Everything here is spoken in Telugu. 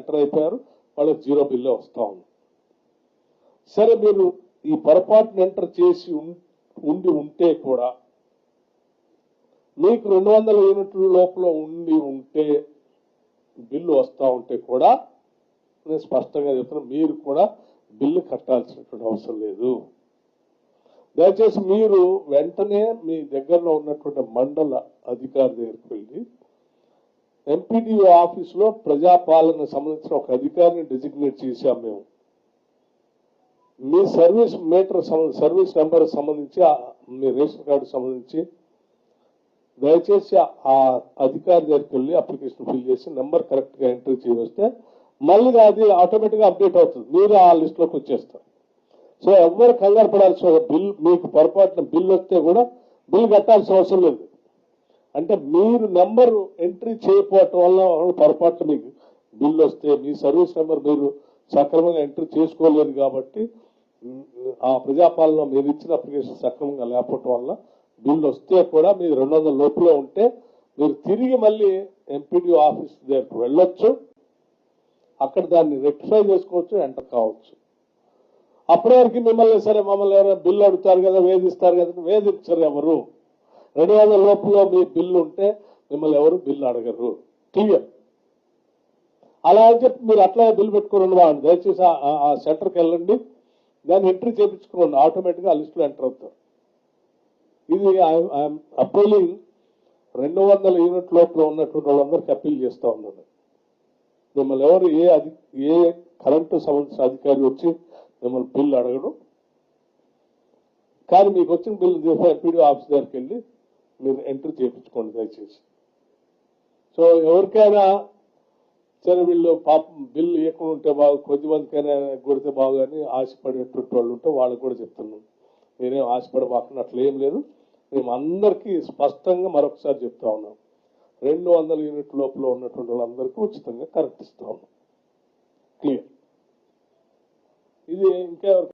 ఎంటర్ అయిపోయారు. వాళ్ళకి జీరో బిల్లే వస్తా ఉంది. సరే మీరు ఈ పొరపాటును ఎంటర్ చేసి ఉం- ఉండి ఉంటే కూడా మీకు రెండు వందల యూనిట్ల లోపల ఉండి ఉంటే బిల్లు వస్తూ ఉంటే కూడా నేను స్పష్టంగా చెప్తున్నా మీరు కూడా బిల్లు కట్టాల్సినటువంటి అవసరం లేదు. దయచేసి మీరు వెంటనే మీ దగ్గరలో ఉన్నటువంటి మండల అధికారి దగ్గరికి వెళ్ళి ఎంపీడీఓ ఆఫీసులో ప్రజాపాలన సంబంధించిన ఒక అధికారిని డిజిగ్నేట్ చేశాం మేము. మీ సర్వీస్ మీటర్ సర్వీస్ నెంబర్ సంబంధించి మీ రేషన్ కార్డు సంబంధించి దయచేసి ఆ అధికారి దగ్గరికి వెళ్ళి అప్లికేషన్ ఫిల్ చేసి నెంబర్ కరెక్ట్గా ఎంట్రీ చేయవస్తే మళ్ళీ అది ఆటోమేటిక్గా అప్డేట్ అవుతుంది. మీరు ఆ లిస్ట్లోకి వచ్చేస్తారు. సో ఎవరు కంగారు పడాల్సిన బిల్ మీకు పొరపాటున బిల్ వస్తే కూడా బిల్ కట్టాల్సిన అవసరం లేదు. అంటే మీరు నెంబర్ ఎంట్రీ చేయకపోవటం వల్ల పొరపాటు మీకు బిల్లు వస్తే మీ సర్వీస్ నెంబర్ మీరు సక్రమంగా ఎంట్రీ చేసుకోలేదు కాబట్టి ఆ ప్రజాపాలన మీరు ఇచ్చిన అప్లికేషన్ సక్రమంగా లేకపోవటం వల్ల బిల్లు వస్తే కూడా మీరు రెండు వందల లోపల ఉంటే మీరు తిరిగి మళ్ళీ ఎంపీడీ ఆఫీస్ దగ్గరకు వెళ్ళొచ్చు. అక్కడ దాన్ని రెక్టిఫై చేసుకోవచ్చు ఎంటర్ కావచ్చు. అప్పటి వరకు మిమ్మల్ని సరే మమ్మల్ని ఎవరైనా బిల్లు అడుగుతారు కదా వేధిస్తారు కదా వేధించరు ఎవరు? రెండు వందల లోపల మీ బిల్లు ఉంటే మిమ్మల్ని ఎవరు బిల్లు అడగరు. క్లియర్ అలా అని చెప్పి మీరు అట్లా బిల్లు పెట్టుకోండి వాళ్ళు. దయచేసి ఆ- సెంటర్కి వెళ్ళండి. దాన్ని ఎంట్రీ చేయించుకోండి. ఆటోమేటిక్గా ఆ లిస్టులో ఎంటర్ అవుతారు. ఇది అప్పీలింగ్ రెండు వందల యూనిట్ లోపల ఉన్నటువంటి వాళ్ళందరికీ అప్పీల్ చేస్తూ ఉన్నాను. మిమ్మల్ని ఎవరు ఏ అధి ఏ కరెంటు సంబంధించిన అధికారి వచ్చి మిమ్మల్ని బిల్లు అడగడు. కానీ మీకు వచ్చిన బిల్లు చేసి ఎంపీడీ ఆఫీస్ దగ్గరికి వెళ్ళి మీరు ఎంట్రీ చేయించుకోండి దయచేసి. సో ఎవరికైనా సరే వీళ్ళు పాపం బిల్లు ఇవ్వకుండా ఉంటే బాగు కొద్దిమందికైనా కొడితే బాగు అని ఆశపడేటువంటి వాళ్ళు ఉంటే వాళ్ళకి కూడా చెప్తున్నాం నేనేం ఆశపడబాకుండా అట్లా ఏం లేదు. మేము అందరికీ స్పష్టంగా మరొకసారి చెప్తా ఉన్నాం. రెండు వందల యూనిట్ లోపల ఉన్నటువంటి వాళ్ళందరికీ ఉచితంగా కరెక్ట్ ఇస్తా ఉన్నాం. క్లియర్. ఇది ఇంకా ఎవరికి